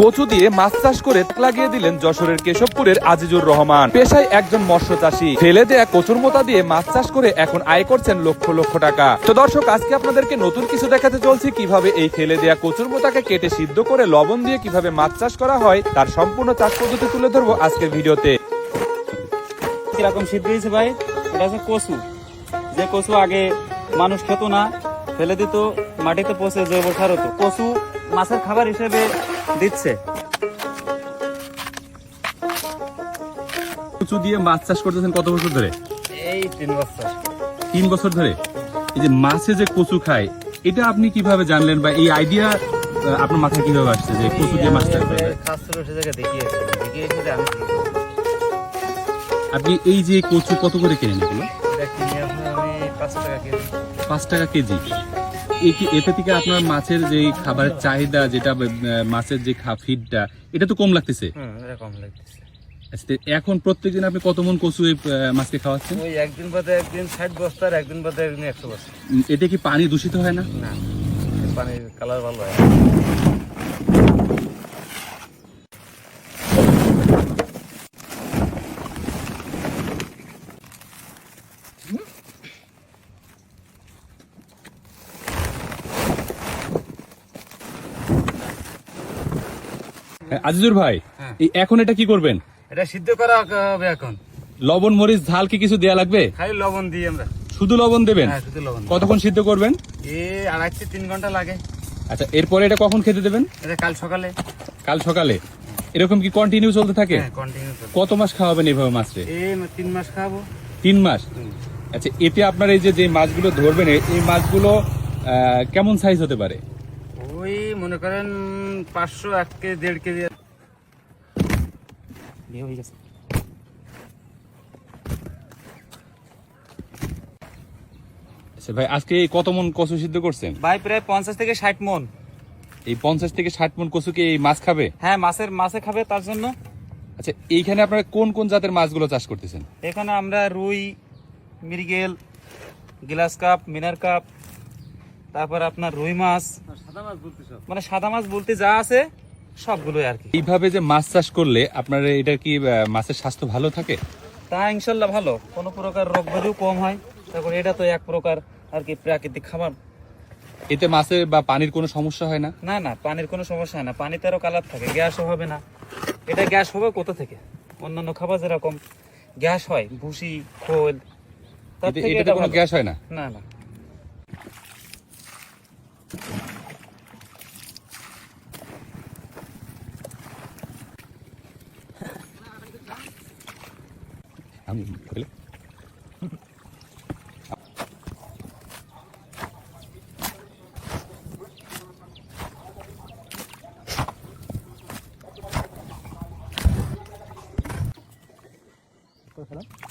কচু দিয়ে মাছ চাষ করে লাগিয়ে দিলেন যশোরের কেশবপুরের আজিজুর রহমান। পেশায় একজন মৎস্য চাষী। ফেলে দেয়া কচুর মোতা দিয়ে মাছ চাষ করে এখন আয় করছেন লক্ষ লক্ষ টাকা। তো দর্শক, আজকে আপনাদেরকে নতুন কিছু দেখাতে চলছি কীভাবে এই ফেলে দেয়া কচুর মোতাকে কেটে সিদ্ধ করে লবণ দিয়ে কীভাবে মাছ চাষ করা হয়, তার সম্পূর্ণ চাষ পদ্ধতি তুলে ধরবো আজকের ভিডিওতে। কীরকম সিদ্ধ হয়েছে ভাই? এটা হচ্ছে কচু। যে কচু আগে মানুষ খেত না, ফেলে দিত, মাটিতে পচে জৈব সার হতো। কচু মাছের খাবার হিসেবে দিচ্ছে। কচু দিয়ে মাছ চাষ করতেছেন কত বছর ধরে? এই তিন বছর। তিন বছর ধরে? এই যে মাছে যে কচু খায় এটা আপনি কীভাবে জানলেন বা এই আইডিয়া আপনার মাথায় কীভাবে আসছে যে কচু দিয়ে মাছ চাষ করবে। আপনি এই যে কচু কত করে কেনেন এগুলো? পাঁচ টাকা কেজি। এতে থেকে আপনার মাছের যে খাবারের চাহিদা যেটা মাছের যে ফিডটা এটা তো কম লাগতেছে? এখন প্রত্যেক কম লাগতেছে। আচ্ছা, এখন প্রত্যেকদিন আপনি কত মন কচু এই মাছকে খাওয়াচ্ছেন? ওই একদিন বাদে একদিন ষাট আর একদিন বাদে একদিন একশো বস্তা। এটা এতে কি পানি দূষিত হয় না? না পানির কালার ভালো হয় আজিজুর ভাই হ্যাঁ। এখন এটা কি করবেন? এটা সিদ্ধ করা হবে এখন। লবণ মরিচ ঝাল কি কিছু দেয়া লাগবে? খালি লবণ দিই আমরা। শুধু লবণ দেবেন? হ্যাঁ শুধু লবণ। কতক্ষণ সিদ্ধ করবেন? এ আড়াই থেকে তিন ঘণ্টা লাগে। আচ্ছা এরপরে এটা কখন খেতে দেবেন? এটা কাল সকালে। কাল সকালে। এরকম কি কন্টিনিউ চলতে থাকে? হ্যাঁ কত মাস খাওয়াবেন এইভাবে মাছরে তিন মাস খাব তিন মাস? আচ্ছা এতে আপনার এই যে যে মাছগুলো ধরবেন এই মাছগুলো কেমন সাইজ হতে পারে? ওই মনে করেন পাঁচশো এক কেজি দেড় কেজি। হয়ে গেছে। আচ্ছা ভাই আজকে এই কত মন কচু সিদ্ধ করছেন? ভাই প্রায় পঞ্চাশ থেকে ষাট মন। এই পঞ্চাশ থেকে ষাট মন কচুকে এই মাছ খাবে? হ্যাঁ মাছের মাছে খাবে তার জন্য। আচ্ছা এইখানে আপনারা কোন কোন জাতের মাছগুলো চাষ করতেছেন? এখানে আমরা রুই মৃগেল গ্লাস কাপ মিনার কাপ তারপর আপনার রুই মাছ মানে সাদা মাছ বলতে যা আছে সবগুলোই আর কি। এইভাবে যে মাছ চাষ করলে আপনার এটা কি মাছের স্বাস্থ্য ভালো থাকে? তা ইনশাল্লাহ ভালো। কোনো প্রকার রোগ ব্যাধিও কম হয়। তারপর এটা তো এক প্রকার আর কি প্রাকৃতিক খাবার। এতে মাছের বা পানির কোনো সমস্যা হয় না? না না পানির কোনো সমস্যা হয় না। পানিতে আরও কালার থাকে গ্যাসও হবে না। এটা গ্যাস হবে কোথা থেকে? অন্যান্য খাবার যেরকম গ্যাস হয় ভুসি খোল তার থেকে এটা কোনো গ্যাস হয় না? না না। 형님 먹을래? 또 사람?